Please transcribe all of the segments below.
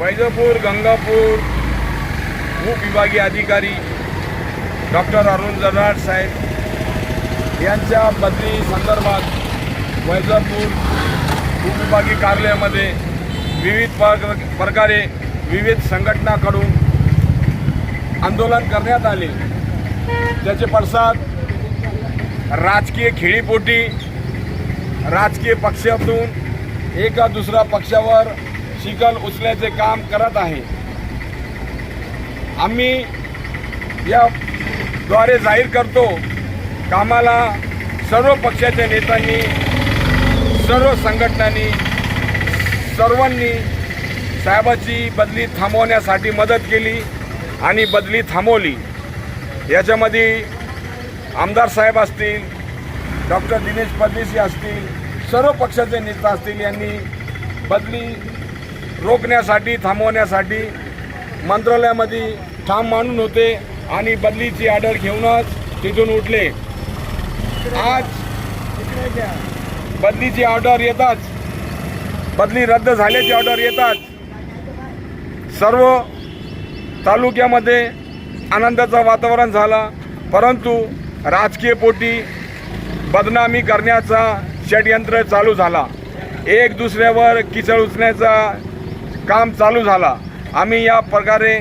वैजपूर गंगापूर उपविभागीय अधिकारी डॉक्टर अरुण जराड साहेब यांच्या बदली संदर्भात वैजापूर उपविभागीय कार्यालयामध्ये विविध प्रकारे विविध संघटनाकडून आंदोलन करण्यात आले. त्याचे पडसाद राजकीय खेळीपोटी राजकीय पक्षातून एका दुसऱ्या पक्षावर शिकल उचल्याचे काम करत आहे. आम्ही याद्वारे जाहीर करतो कामाला सर्व पक्षाच्या नेत्यांनी सर्व संघटनांनी सर्वांनी साहेबाची बदली थांबवण्यासाठी मदत केली आणि बदली थांबवली. याच्यामध्ये आमदार साहेब असतील डॉक्टर दिनेश परदेशी असतील सर्व पक्षाचे नेता असतील यांनी बदली रोखण्यासाठी थांबवण्यासाठी मंत्रालयामध्ये ठाम मांडून होते आणि बदलीची ऑर्डर घेऊनच तिथून उठले. आज बदलीची ऑर्डर येताच बदली रद्द झाल्याची ऑर्डर येताच सर्व तालुक्यामध्ये आनंदाचं वातावरण झाला. परंतु राजकीय पोटी बदनामी करण्याचा षडयंत्र चालू झाला. एक दुसऱ्यावर किचळ उचण्याचा काम चालू झाला. आम्ही या प्रकारे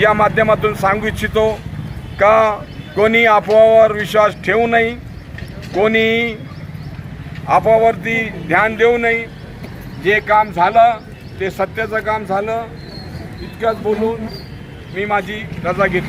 या माध्यमातून सांगू इच्छितो का कोणी अफवावर विश्वास ठेवू नये कोणी अफवावरती ध्यान देऊ नये. जे काम झालं ते सत्याचं काम झालं. इतकंच बोलून मी माझी रजा घेतो.